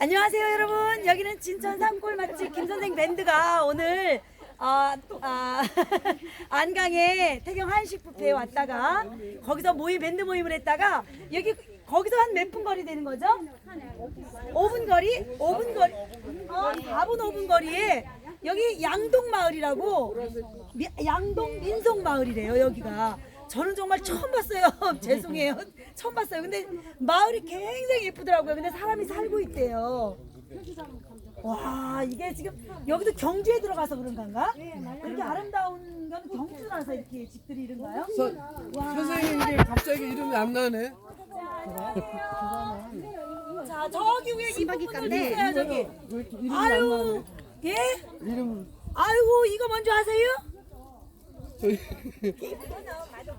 안녕하세요 여러분 여기는 진천 산골 맛집 김선생 밴드가 오늘 아, 아, 안강에 태경 한식 뷔페에 왔다가 거기서 모임 밴드 모임을 했다가 여기 거기서 한 몇 분 거리 되는 거죠? 5분 거리? 5분 거리? 어, 4분 5분 거리에 여기 양동 마을이라고 미- 양동 민속 마을이래요 여기가 저는 정말 처음 봤어요 죄송해요 처음 봤어요 근데 마을이 굉장히 예쁘더라고요 근데 사람이 살고 있대요 와 이게 지금 여기도 경주에 들어가서 그런 건가? 이렇게 아름다운 건 경주라서 이렇게 집들이 이런가요? 서, 선생님 이게 갑자기 이름이 안 나네. 자 저기 위에 이쁜 분들 있어요 저기 아유? 예? 이름 아이고 이거 먼저 하세요?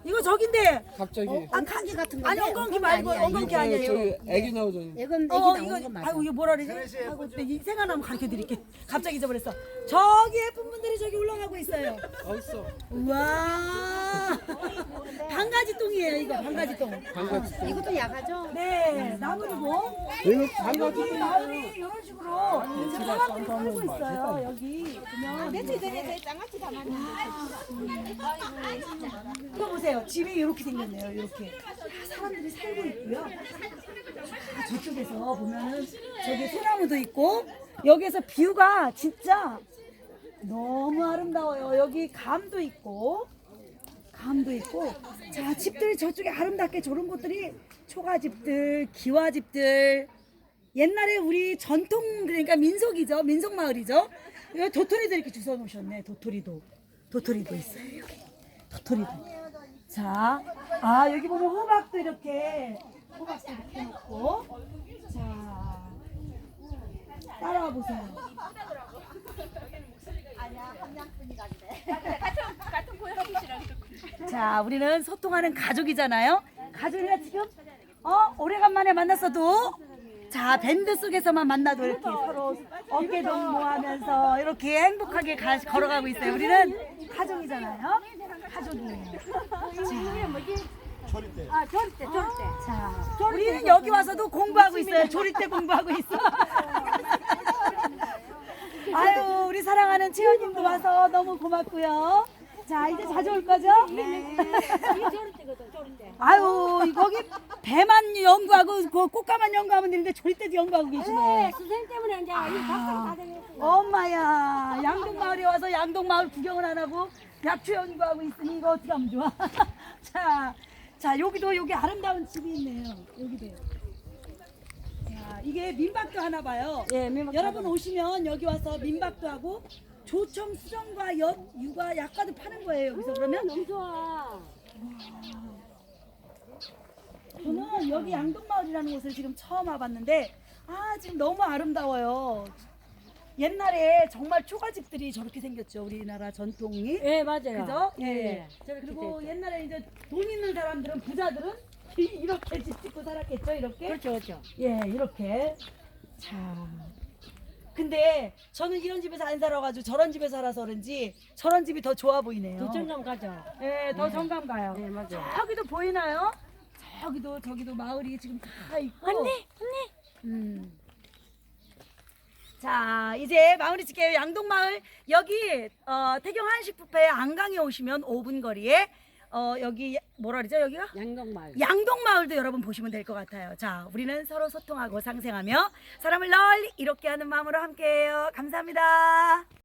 이거 저긴데 갑자기 아 간지 같은 거 아니 엉겅퀴 말고 엉겅퀴 아니에요 저희 애기 나오잖아요. 이건 어 애기 이거 나온 거 맞아. 아이고 이거 뭐라 그러지? 아이고 또 이- 생각나면 가르쳐 드릴게. 갑자기 잊어버렸어. 저기 예쁜 분들이 저기 올라가고 있어요. 어딨어? 우와. 반가지 똥이에요 이거 반가지 똥. 반가지. 이것도 약하죠? 네 나무리고. 이거 이 반가지. 마을이 이런 식으로 지금 사람들이 살고 있어요 여기. 보면 며칠 전에 장아찌 다 이거 보세요. 집이 이렇게 생겼네요 이렇게. 사람들이 살고 있고요. 아, 저쪽에서 보면은 저기 소나무도 있고 여기에서 뷰가 진짜 너무 아름다워요. 여기 감도 있고 감도 있고 자 집들 저쪽에 아름답게 저런 곳들이 초가집들 기와집들. 옛날에 우리 전통 그러니까 민속이죠. 민속 마을이죠. 도토리도 이렇게 주워 놓으셨네. 도토리도. 도토리도 있어요 여기. 도토리도. 자아 여기 보면 호박도 이렇게 호박도 이렇게 놓고. 자 따라와 보세요 자, 우리는 소통하는 가족이잖아요. 가족이라 지금 어 오래간만에 만났어도 자 밴드 속에서만 만나도 이렇게 서로 어깨 동무하면서 이렇게 행복하게 가- 걸어가고 있어요. 우리는 가족이잖아요. 가족이에요. 아, 조립대, 조립대. 자, 우리는 여기 와서도 공부하고 있어요. 조립대 공부하고 있어. 아유, 우리 사랑하는 채연님도 와서 너무 고맙고요. 자, 이제 자주 올 거죠? 네. 아유, 이 거기 배만 연구하고 그 꽃가만 연구하면 되는데 조립대도 연구하고 계시네. 선생님 때문에 이제 이 박사를 받아냈어요. 엄마야, 양동마을에 와서 양동마을 구경을 안 하고 약초 연구하고 있으니 이거 어떻게 하면 좋아? 자, 자 여기도 여기 아름다운 집이 있네요. 여기도. 자, 이게 민박도 하나 봐요. 예, 민박 여러분 오시면 여기 와서 민박도 하고 조청 수정과 엿, 육아, 약과도 파는 거예요. 여기서 그러면 너무 좋아. 저는 여기 양동마을이라는 곳을 지금 처음 와봤는데 아 지금 너무 아름다워요. 옛날에 정말 초가집들이 저렇게 생겼죠. 우리나라 전통이. 예, 맞아요. 그죠? 예, 예. 예. 저렇게 그리고 돼 있죠. 옛날에 이제 돈 있는 사람들은 부자들은 이렇게 집 짓고 살았겠죠. 이렇게. 그렇죠, 그렇죠. 예, 이렇게. 자. 근데 저는 이런 집에서 안 살아가지고 저런 집에 살아서 그런지 저런 집이 더 좋아 보이네요. 도청감 가죠. 예, 더 정감 가요. 네, 맞아요. 저기도 보이나요? 저기도 저기도 마을이 지금 다 있고. 언니, 언니. 음. 자, 이제 마무리 짓게요. 양동마을 여기 어, 태경 한식 뷔페 안강에 오시면 5분 거리에 어, 여기 뭐라 그러죠? 여기가 양동마을. 양동마을도 여러분 보시면 될 것 같아요. 자, 우리는 서로 소통하고 상생하며 사람을 널리 이롭게 하는 마음으로 함께해요. 감사합니다.